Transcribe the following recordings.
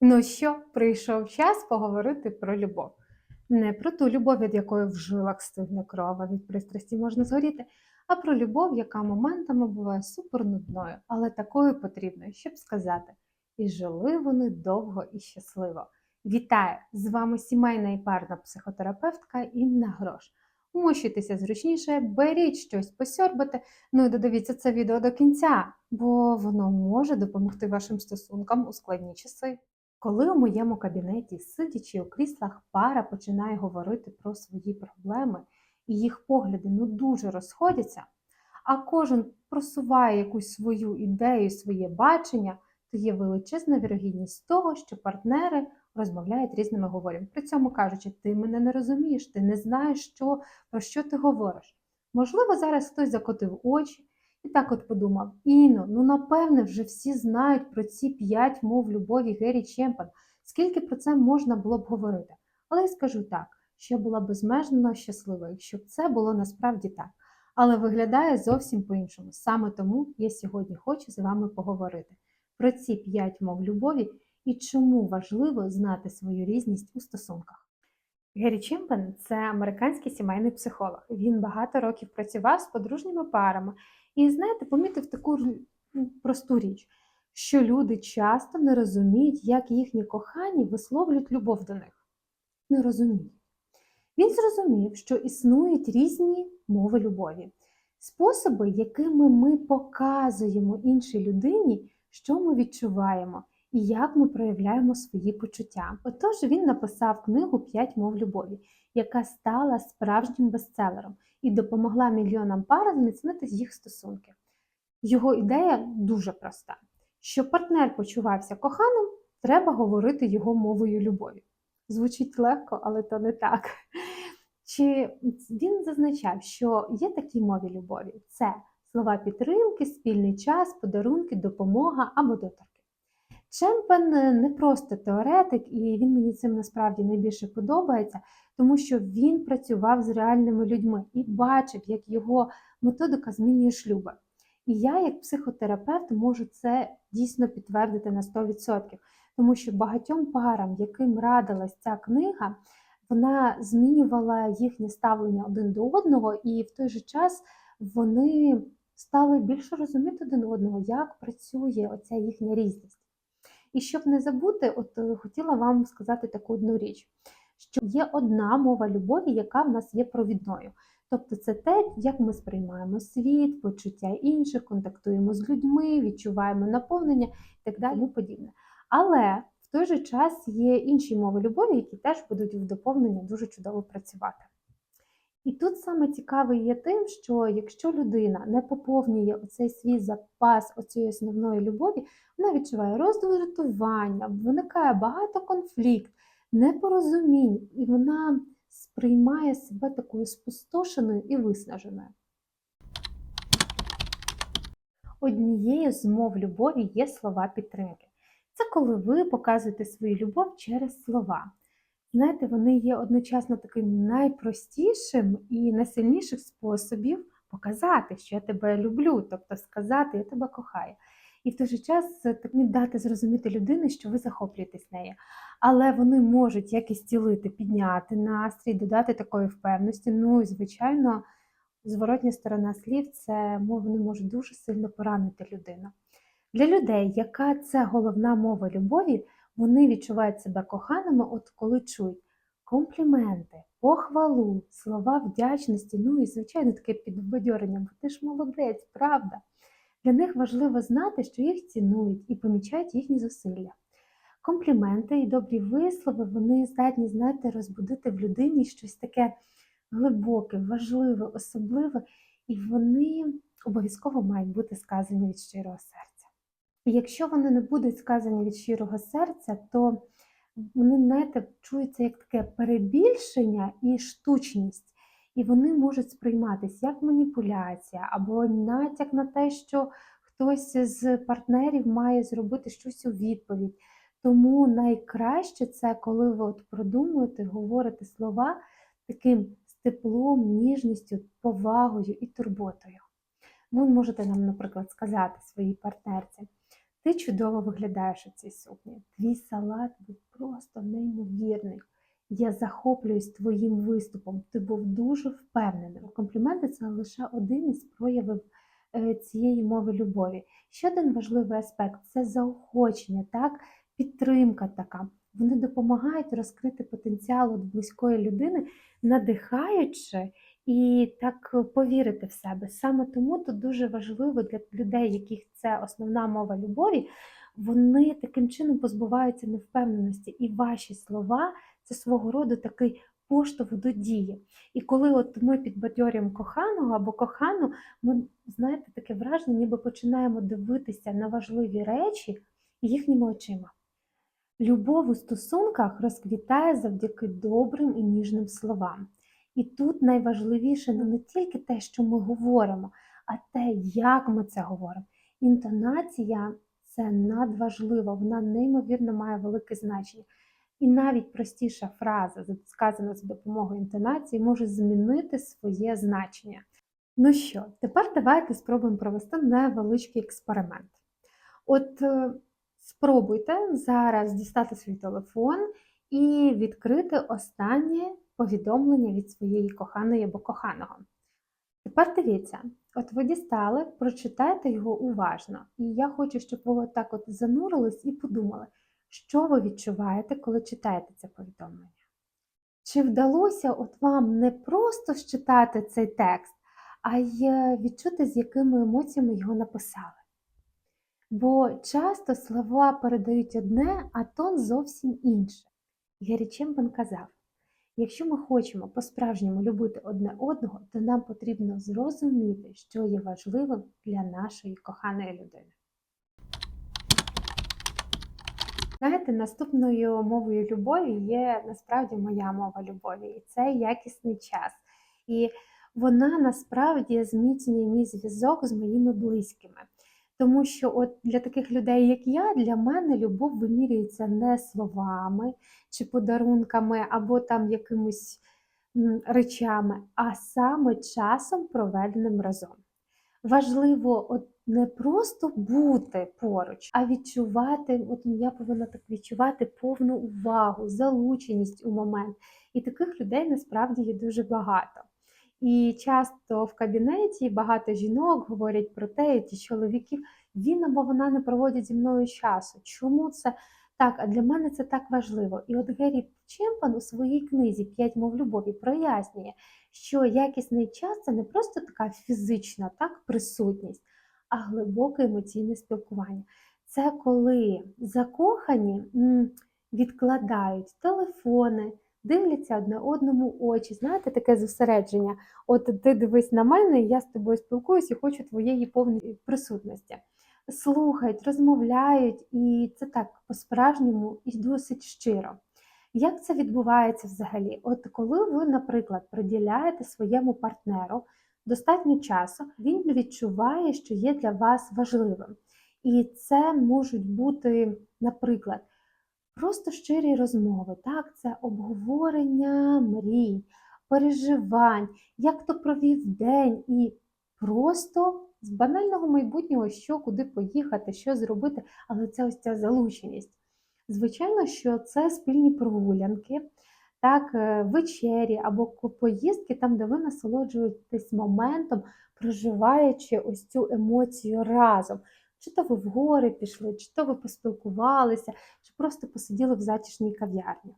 Ну що, прийшов час поговорити про любов. Не про ту любов, від якої в жилах стигне кров, а від пристрасті можна згоріти, а про любов, яка моментами буває супернудною, але такою потрібною, щоб сказати. І жили вони довго і щасливо. Вітаю! З вами сімейна і парна психотерапевтка Інна Грош. Умощуйтеся зручніше, беріть щось посьорбати, ну і додивіться це відео до кінця, бо воно може допомогти вашим стосункам у складні часи. Коли у моєму кабінеті, сидячи у кріслах, пара починає говорити про свої проблеми, і їх погляди ну дуже розходяться, а кожен просуває якусь свою ідею, своє бачення, то є величезна вірогідність того, що партнери розмовляють різними говорами. При цьому кажучи, ти мене не розумієш, ти не знаєш, що, про що ти говориш. Можливо, зараз хтось закотив очі. І так от подумав: Іно, ну напевне, вже всі знають про ці п'ять мов любові Гері Чемпан. Скільки про це можна було б говорити? Але я скажу так, що я була безмежно щаслива, якщо б це було насправді так. Але виглядає зовсім по-іншому. Саме тому я сьогодні хочу з вами поговорити про ці п'ять мов любові і чому важливо знати свою різність у стосунках. Гері Чемпен це американський сімейний психолог. Він багато років працював з подружніми парами і, знаєте, помітив таку ну, просту річ, що люди часто не розуміють, як їхні кохані висловлюють любов до них. Не розуміють. Він зрозумів, що існують різні мови любові, способи, якими ми показуємо іншій людині, що ми відчуваємо і як ми проявляємо свої почуття. Отож він написав книгу П'ять мов любові, яка стала справжнім бестселером і допомогла мільйонам пар зміцнити їх стосунки. Його ідея дуже проста: щоб партнер почувався коханим, треба говорити його мовою любові. Звучить легко, але то не так. Чи він зазначав, що є такі мові любові: це слова підтримки, спільний час, подарунки, допомога або доторки. Чемпен не просто теоретик, і він мені цим насправді найбільше подобається, тому що він працював з реальними людьми і бачив, як його методика змінює шлюби. І я, як психотерапевт, можу це дійсно підтвердити на 100%, тому що багатьом парам, яким радилась ця книга, вона змінювала їхнє ставлення один до одного, і в той же час вони стали більше розуміти один одного, як працює оця їхня різність. І щоб не забути, от е, хотіла вам сказати таку одну річ, що є одна мова любові, яка в нас є провідною. Тобто це те, як ми сприймаємо світ, почуття інших, контактуємо з людьми, відчуваємо наповнення і так далі. подібне. Але в той же час є інші мови любові, які теж будуть в доповнення дуже чудово працювати. І тут саме цікаве є тим, що якщо людина не поповнює оцей свій запас оцієї основної любові, вона відчуває роздратування, виникає багато конфлікт, непорозумінь, і вона сприймає себе такою спустошеною і виснаженою. Однією з мов любові є слова підтримки. Це коли ви показуєте свою любов через слова. Знаєте, вони є одночасно таким найпростішим і найсильніших способів показати, що я тебе люблю, тобто сказати, я тебе кохаю. І в той же час дати зрозуміти людини, що ви захоплюєтесь нею. Але вони можуть як і стілити, підняти настрій, додати такої впевненості. Ну і, звичайно, зворотня сторона слів це вони можуть дуже сильно поранити людину. Для людей, яка це головна мова любові, вони відчувають себе коханими, от коли чують компліменти, похвалу, слова вдячності, ну і, звичайно, таке підбадьорення, бо ти ж молодець, правда. Для них важливо знати, що їх цінують і помічають їхні зусилля. Компліменти і добрі вислови вони здатні, знаєте, розбудити в людині щось таке глибоке, важливе, особливе, і вони обов'язково мають бути сказані від щирого серця. І якщо вони не будуть сказані від щирого серця, то вони знаєте, чуються як таке перебільшення і штучність. І вони можуть сприйматися як маніпуляція, або натяк на те, що хтось з партнерів має зробити щось у відповідь. Тому найкраще це, коли ви от продумуєте, говорите слова таким з теплом, ніжністю, повагою і турботою. Ви можете нам, наприклад, сказати своїй партнерці. Ти чудово виглядаєш у цій сукні. Твій салат був просто неймовірний. Я захоплююсь твоїм виступом. Ти був дуже впевненим. Компліменти це лише один із проявів е, цієї мови любові. Ще один важливий аспект це заохочення, так? підтримка така. Вони допомагають розкрити потенціал от близької людини, надихаючи і так повірити в себе. Саме тому тут дуже важливо для людей, яких це основна мова любові, вони таким чином позбуваються невпевненості. І ваші слова це свого роду такий поштовх до дії. І коли от ми підбадьорюємо коханого або кохану, ми знаєте, таке враження, ніби починаємо дивитися на важливі речі їхніми очима. Любов у стосунках розквітає завдяки добрим і ніжним словам. І тут найважливіше ну, не тільки те, що ми говоримо, а те, як ми це говоримо. Інтонація це надважливо, вона неймовірно має велике значення. І навіть простіша фраза, сказана за допомогою інтонації, може змінити своє значення. Ну що, тепер давайте спробуємо провести невеличкий експеримент. От е, спробуйте зараз дістати свій телефон і відкрити останнє повідомлення від своєї коханої або коханого. Тепер дивіться, от ви дістали, прочитайте його уважно. І я хочу, щоб ви так от занурились і подумали, що ви відчуваєте, коли читаєте це повідомлення. Чи вдалося от вам не просто считати цей текст, а й відчути, з якими емоціями його написали? Бо часто слова передають одне, а тон зовсім інше. Гері Чемпен казав: якщо ми хочемо по-справжньому любити одне одного, то нам потрібно зрозуміти, що є важливим для нашої коханої людини. Знаєте, наступною мовою любові є насправді моя мова любові, і це якісний час. І вона насправді зміцнює мій зв'язок з моїми близькими. Тому що от для таких людей, як я, для мене любов вимірюється не словами чи подарунками, або там якимось речами, а саме часом проведеним разом. Важливо от не просто бути поруч, а відчувати, от я повинна так відчувати повну увагу, залученість у момент. І таких людей насправді є дуже багато. І часто в кабінеті багато жінок говорять про те, і ті чоловіків, він або вона не проводять зі мною часу. Чому це так? А для мене це так важливо. І от Геррі Чемпан у своїй книзі П'ять мов любові прояснює, що якісний час це не просто така фізична так, присутність, а глибоке емоційне спілкування. Це коли закохані відкладають телефони дивляться одне одному очі. Знаєте, таке зосередження. От ти дивись на мене, я з тобою спілкуюся і хочу твоєї повної присутності. Слухають, розмовляють, і це так по-справжньому і досить щиро. Як це відбувається взагалі? От коли ви, наприклад, приділяєте своєму партнеру достатньо часу, він відчуває, що є для вас важливим. І це можуть бути, наприклад, Просто щирі розмови, так, це обговорення мрій, переживань, як то провів день, і просто з банального майбутнього, що куди поїхати, що зробити, але це ось ця залученість. Звичайно, що це спільні прогулянки, так, е, вечері або поїздки, там, де ви насолоджуєтесь моментом, проживаючи ось цю емоцію разом. Чи то ви в гори пішли, чи то ви поспілкувалися, чи просто посиділи в затішній кав'ярні.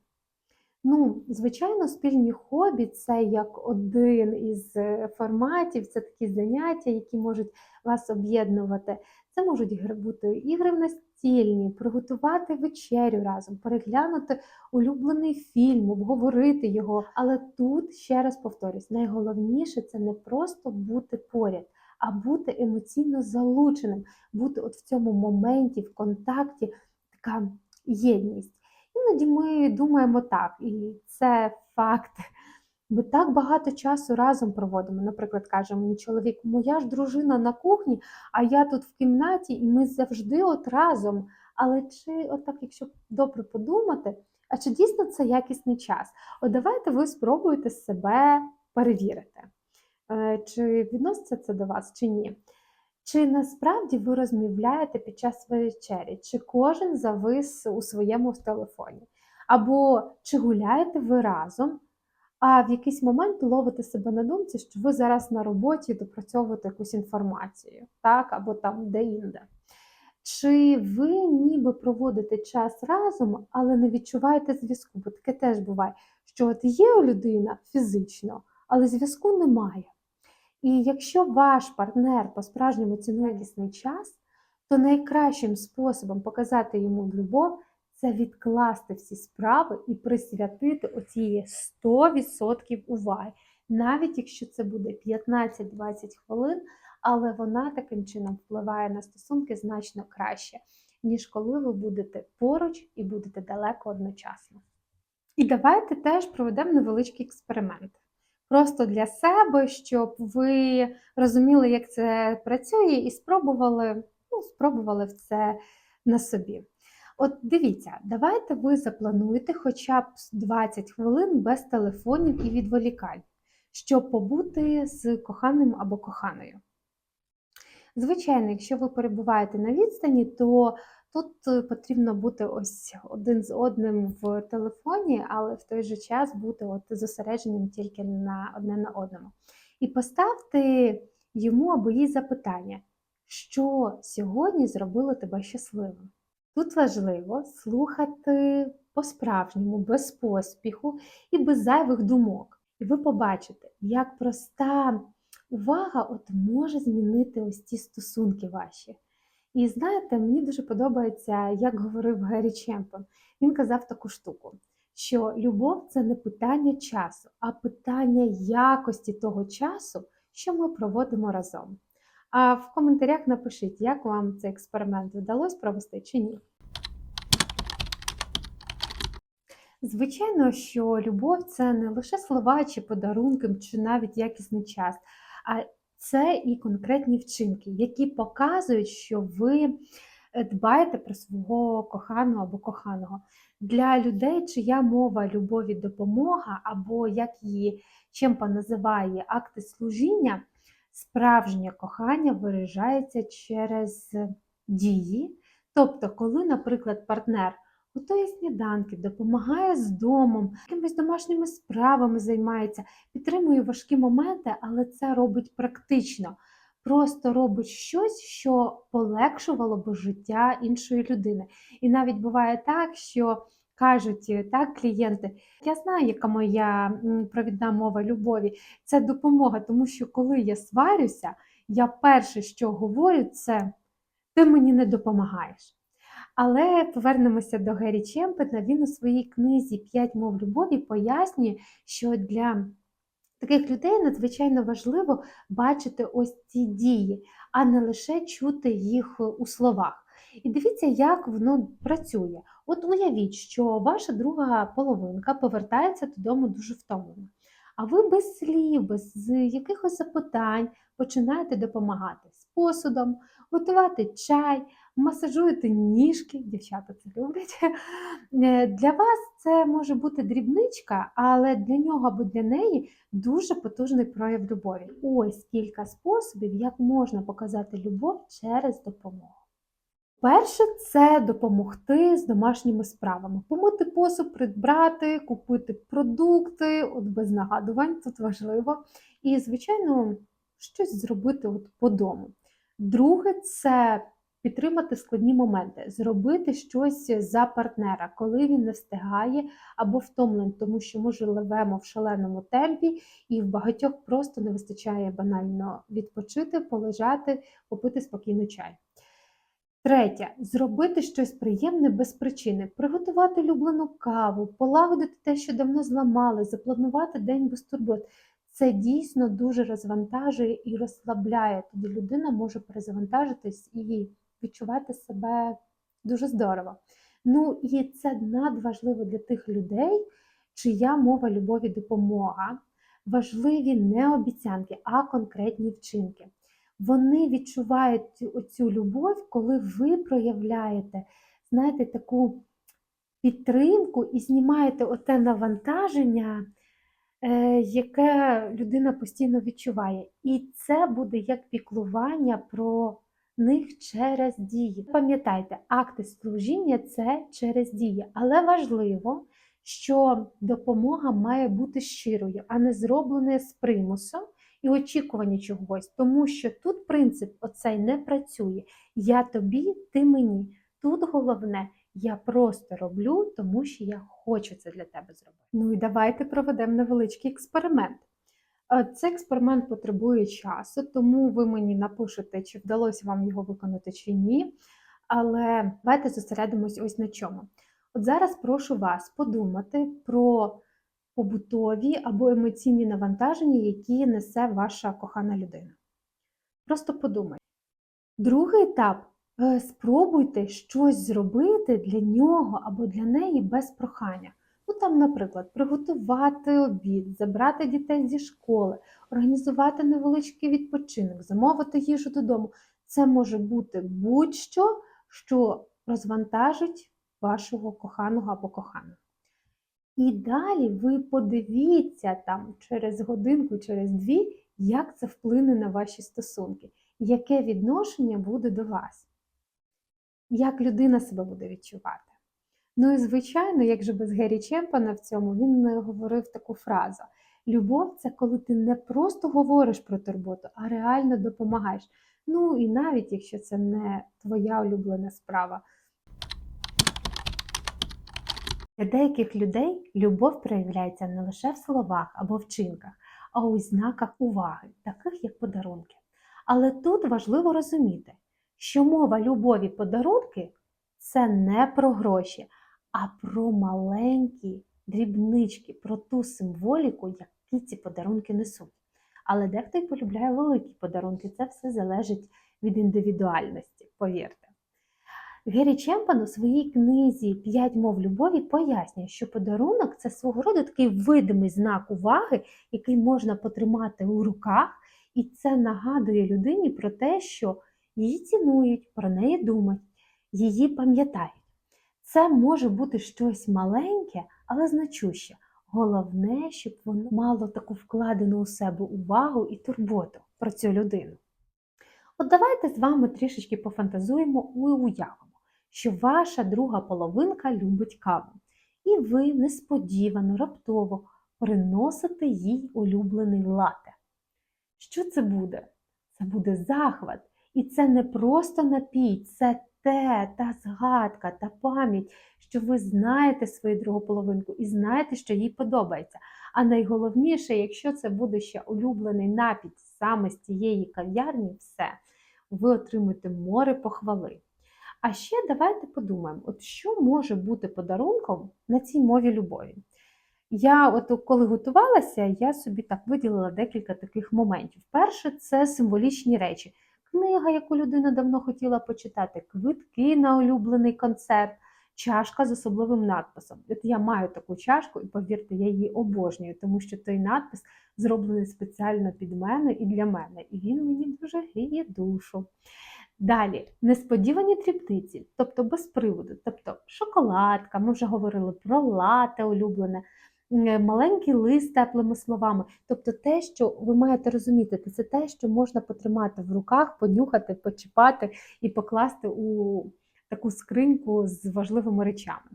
Ну, звичайно, спільні хобі це як один із е, форматів, це такі заняття, які можуть вас об'єднувати. Це можуть бути ігри в настільні, приготувати вечерю разом, переглянути улюблений фільм, обговорити його. Але тут, ще раз повторюсь, найголовніше це не просто бути поряд, а бути емоційно залученим, бути от в цьому моменті, в контакті, така єдність. Іноді ми думаємо так, і це факт. Ми так багато часу разом проводимо. Наприклад, каже мені чоловік, моя ж дружина на кухні, а я тут в кімнаті, і ми завжди от разом. Але чи, отак, якщо добре подумати, а чи дійсно це якісний час? От давайте ви спробуєте себе перевірити. Е, чи відноситься це до вас, чи ні. Чи насправді ви розмовляєте під час вечері? Чи кожен завис у своєму телефоні? Або чи гуляєте ви разом, а в якийсь момент ловите себе на думці, що ви зараз на роботі допрацьовуєте якусь інформацію, так, або там де-інде. Чи ви ніби проводите час разом, але не відчуваєте зв'язку? Бо таке теж буває, що от є людина фізично, але зв'язку немає. І якщо ваш партнер по-справжньому цінує якісний час, то найкращим способом показати йому любов це відкласти всі справи і присвятити оці 100% уваги. Навіть якщо це буде 15-20 хвилин, але вона таким чином впливає на стосунки значно краще, ніж коли ви будете поруч і будете далеко одночасно. І давайте теж проведемо невеличкий експеримент. Просто для себе, щоб ви розуміли, як це працює, і спробували, ну, спробували в це на собі. От дивіться, давайте ви заплануєте хоча б 20 хвилин без телефонів і відволікань, щоб побути з коханим або коханою. Звичайно, якщо ви перебуваєте на відстані, то тут е, потрібно бути ось один з одним в телефоні, але в той же час бути от зосередженим тільки на одне на одному. І поставте йому або їй запитання, що сьогодні зробило тебе щасливим. Тут важливо слухати по-справжньому, без поспіху і без зайвих думок. І ви побачите, як проста увага от може змінити ось ці стосунки ваші. І знаєте, мені дуже подобається, як говорив Гері Чемпен. Він казав таку штуку, що любов це не питання часу, а питання якості того часу, що ми проводимо разом. А в коментарях напишіть, як вам цей експеримент вдалося провести чи ні. Звичайно, що любов це не лише слова чи подарунки, чи навіть якісний час, а це і конкретні вчинки, які показують, що ви е, дбаєте про свого коханого або коханого. Для людей, чия мова любові допомога, або як її Чемпа називає акти служіння, справжнє кохання виражається через дії. Тобто, коли, наприклад, партнер готує сніданки, допомагає з домом, якимись домашніми справами займається, підтримує важкі моменти, але це робить практично. Просто робить щось, що полегшувало б життя іншої людини. І навіть буває так, що кажуть так клієнти, я знаю, яка моя провідна мова любові, це допомога, тому що коли я сварюся, я перше, що говорю, це ти мені не допомагаєш. Але повернемося до Гері Чемпена. Він у своїй книзі П'ять мов любові пояснює, що для таких людей надзвичайно важливо бачити ось ці дії, а не лише чути їх у словах. І дивіться, як воно працює. От уявіть, що ваша друга половинка повертається додому дуже втомлена. А ви без слів, без якихось запитань починаєте допомагати з посудом, готувати чай, масажуєте ніжки, дівчата це люблять. Е, для вас це може бути дрібничка, але для нього або для неї дуже потужний прояв любові. Ось кілька способів, як можна показати любов через допомогу. Перше це допомогти з домашніми справами. Помити посуд, придбати, купити продукти, от без нагадувань, тут важливо. І, звичайно, щось зробити от по дому. Друге це підтримати складні моменти, зробити щось за партнера, коли він не встигає або втомлений, тому що ми живемо в шаленому темпі, і в багатьох просто не вистачає банально відпочити, полежати, попити спокійно чай. Третє зробити щось приємне без причини, приготувати улюблену каву, полагодити те, що давно зламали, запланувати день без турбот. Це дійсно дуже розвантажує і розслабляє. Тоді людина може перезавантажитись і відчувати себе дуже здорово. Ну і це надважливо для тих людей, чия мова любові допомога. Важливі не обіцянки, а конкретні вчинки. Вони відчувають оцю любов, коли ви проявляєте, знаєте, таку підтримку і знімаєте оте навантаження е, яке людина постійно відчуває. І це буде як піклування про них через дії. Пам'ятайте, акти служіння це через дії, але важливо, що допомога має бути щирою, а не зробленою з примусом і очікування чогось, тому що тут принцип оцей не працює. Я тобі, ти мені. Тут головне, я просто роблю, тому що я хочу це для тебе зробити. Ну і давайте проведемо невеличкий експеримент. Цей експеримент потребує часу, тому ви мені напишете, чи вдалося вам його виконати чи ні. Але давайте зосередимось ось на чому. От зараз прошу вас подумати про побутові або емоційні навантаження, які несе ваша кохана людина. Просто подумайте. Другий етап е, спробуйте щось зробити для нього або для неї без прохання. Ну там, наприклад, приготувати обід, забрати дітей зі школи, організувати невеличкий відпочинок, замовити їжу додому. Це може бути будь-що, що розвантажить вашого коханого або коханого. І далі ви подивіться там через годинку, через дві, як це вплине на ваші стосунки, яке відношення буде до вас, як людина себе буде відчувати. Ну і звичайно, як же без Гері Чемпана в цьому, він говорив таку фразу: любов це коли ти не просто говориш про турботу, а реально допомагаєш. Ну і навіть якщо це не твоя улюблена справа. Для деяких людей любов проявляється не лише в словах або вчинках, а у знаках уваги, таких як подарунки. Але тут важливо розуміти, що мова любові подарунки це не про гроші, а про маленькі дрібнички, про ту символіку, які ці подарунки несуть. Але дехто й полюбляє великі подарунки, це все залежить від індивідуальності, повірте. Гері Чемпан у своїй книзі П'ять мов любові пояснює, що подарунок це свого роду такий видимий знак уваги, який можна потримати у руках, і це нагадує людині про те, що її цінують, про неї думають, її пам'ятають. Це може бути щось маленьке, але значуще. Головне, щоб воно мало таку вкладену у себе увагу і турботу про цю людину. От давайте з вами трішечки пофантазуємо і уявимо, що ваша друга половинка любить каву, і ви несподівано, раптово приносите їй улюблений лате. Що це буде? Це буде захват. І це не просто напій, це те, та згадка, та пам'ять, що ви знаєте свою другу половинку і знаєте, що їй подобається. А найголовніше, якщо це буде ще улюблений напій саме з тієї кав'ярні, все, ви отримаєте море похвали. А ще давайте подумаємо, от що може бути подарунком на цій мові любові. Я, от коли готувалася, я собі так виділила декілька таких моментів. Перше, це символічні речі. Книга, яку людина давно хотіла почитати, квитки на улюблений концерт, чашка з особливим надписом. От я маю таку чашку, і повірте, я її обожнюю, тому що той надпис зроблений спеціально під мене і для мене, і він мені дуже гріє душу. Далі несподівані дрібниці, тобто без приводу, тобто шоколадка, ми вже говорили про лате улюблене, маленький лист з теплими словами. Тобто те, що ви маєте розуміти, це те, що можна потримати в руках, понюхати, почіпати і покласти у таку скриньку з важливими речами.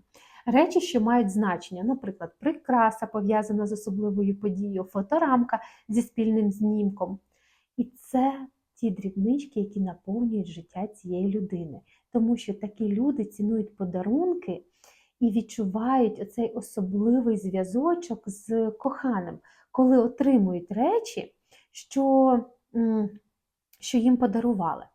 Речі, що мають значення, наприклад, прикраса пов'язана з особливою подією, фоторамка зі спільним знімком. І це ті дрібнички, які наповнюють життя цієї людини. Тому що такі люди цінують подарунки і відчувають оцей особливий зв'язочок з коханим, коли отримують речі, що, що їм подарували.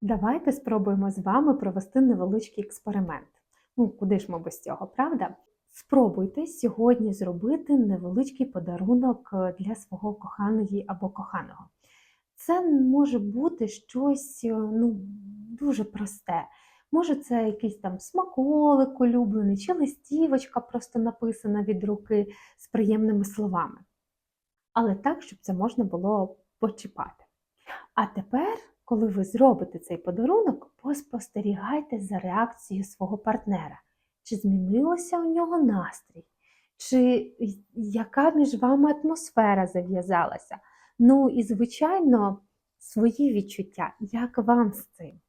Давайте спробуємо з вами провести невеличкий експеримент. Ну, куди ж ми без цього, правда? Спробуйте сьогодні зробити невеличкий подарунок е, для свого коханої або коханого. Це може бути щось е, ну, дуже просте. Може, це якийсь там смаколик улюблений, чи листівочка просто написана від руки з приємними словами. Але так, щоб це можна було почіпати. А тепер, коли ви зробите цей подарунок, поспостерігайте за реакцією свого партнера. Чи змінилося у нього настрій? чи яка між вами атмосфера зав'язалася. Ну і, звичайно, свої відчуття, як вам з цим.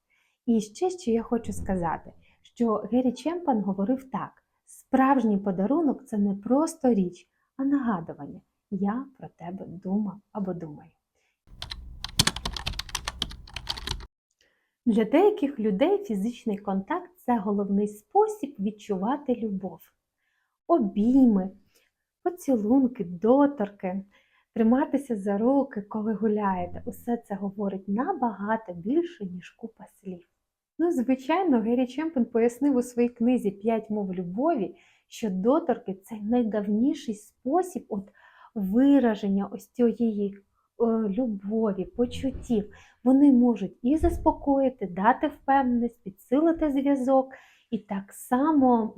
І ще що я хочу сказати, що Гері Чемпан говорив так: справжній подарунок це не просто річ, а нагадування. Я про тебе думав або думаю. Для деяких людей фізичний контакт це головний спосіб відчувати любов. Обійми, поцілунки, доторки, триматися за руки, коли гуляєте. Усе це говорить набагато більше, ніж купа слів. Ну, звичайно, Гері Чемпен пояснив у своїй книзі П'ять мов любові, що доторки це найдавніший спосіб от вираження ось цієї е, любові, почуттів. Вони можуть і заспокоїти, дати впевненість, підсилити зв'язок, і так само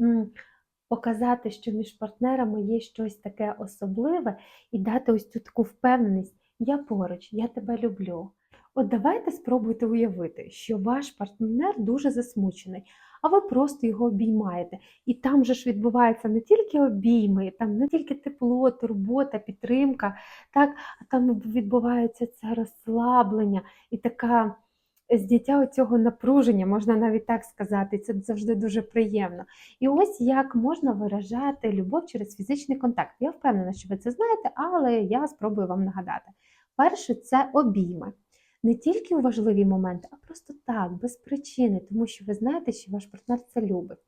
показати, що між партнерами є щось таке особливе, і дати ось цю таку впевненість: я поруч, я тебе люблю. От давайте спробуйте уявити, що ваш партнер дуже засмучений, а ви просто його обіймаєте. І там же ж відбувається не тільки обійми, там не тільки тепло, турбота, підтримка, так, а там відбувається це розслаблення і така зняття цього напруження, можна навіть так сказати, це завжди дуже приємно. І ось як можна виражати любов через фізичний контакт. Я впевнена, що ви це знаєте, але я спробую вам нагадати. Перше це обійми. Не тільки у важливі моменти, а просто так, без причини, тому що ви знаєте, що ваш партнер це любить.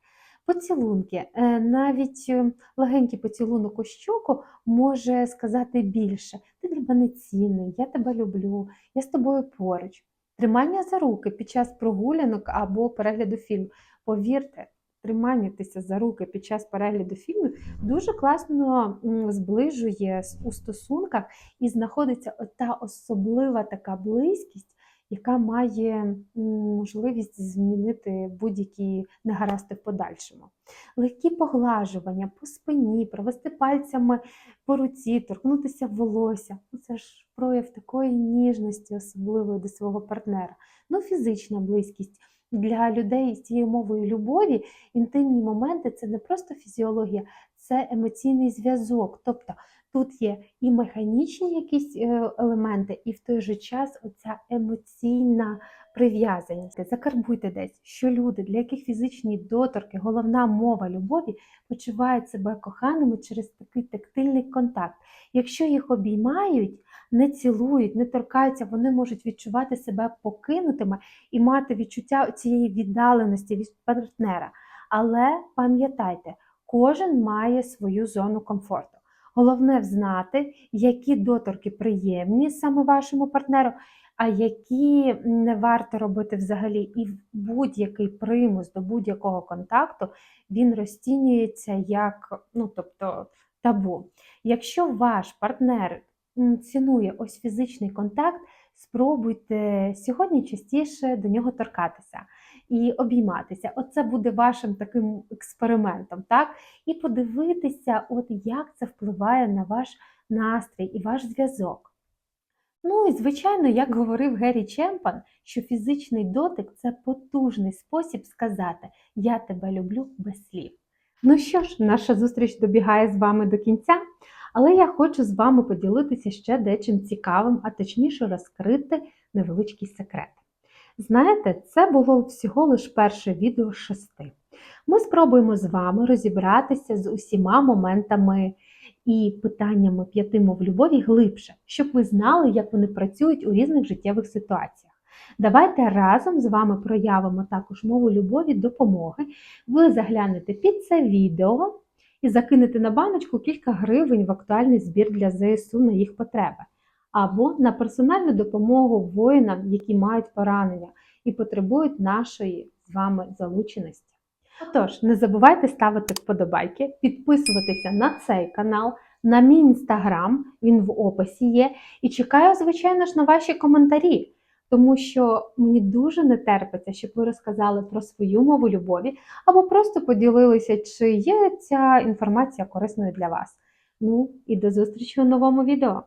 Поцілунки, Е, навіть е, легенький поцілунок у щоку може сказати більше. Ти для мене цінний, я тебе люблю, я з тобою поруч. Тримання за руки під час прогулянок або перегляду фільму. Повірте, триманнятися за руки під час перегляду фільмів дуже класно зближує у стосунках і знаходиться та особлива така близькість, яка має можливість змінити будь-які негаразди в подальшому. Легкі поглажування по спині, провести пальцями по руці, торкнутися волосся. Ну, Це ж прояв такої ніжності, особливої до свого партнера. Ну, фізична близькість. Для людей з цією мовою любові інтимні моменти це не просто фізіологія, це емоційний зв'язок. Тобто тут є і механічні якісь е, елементи, і в той же час оця емоційна прив'язаність. Закарбуйте десь, що люди, для яких фізичні доторки, головна мова любові, почувають себе коханими через такий тактильний контакт. Якщо їх обіймають, не цілують, не торкаються, вони можуть відчувати себе покинутими і мати відчуття цієї віддаленості від партнера. Але пам'ятайте, кожен має свою зону комфорту. Головне взнати, які доторки приємні саме вашому партнеру, а які не варто робити взагалі. І будь-який примус до будь-якого контакту він розцінюється як ну, тобто, табу. Якщо ваш партнер цінує ось фізичний контакт, спробуйте сьогодні частіше до нього торкатися і обійматися. Оце буде вашим таким експериментом, так? І подивитися, от як це впливає на ваш настрій і ваш зв'язок. Ну і звичайно, як говорив Геррі Чемпан, що фізичний дотик це потужний спосіб сказати Я тебе люблю без слів. Ну що ж, наша зустріч добігає з вами до кінця, але я хочу з вами поділитися ще дечим цікавим, а точніше розкрити невеличкий секрет. Знаєте, це було всього лиш перше відео з шести. Ми спробуємо з вами розібратися з усіма моментами і питаннями п'яти мов любові глибше, щоб ви знали, як вони працюють у різних життєвих ситуаціях. Давайте разом з вами проявимо також мову любові допомоги. Ви заглянете під це відео і закинете на баночку кілька гривень в актуальний збір для ЗСУ на їх потреби, або на персональну допомогу воїнам, які мають поранення і потребують нашої з вами залученості. Отож, не забувайте ставити вподобайки, підписуватися на цей канал, на мій інстаграм, він в описі є. І чекаю, звичайно ж, на ваші коментарі, тому що мені дуже не терпиться, щоб ви розказали про свою мову любові або просто поділилися, чи є ця інформація корисною для вас. Ну і до зустрічі у новому відео.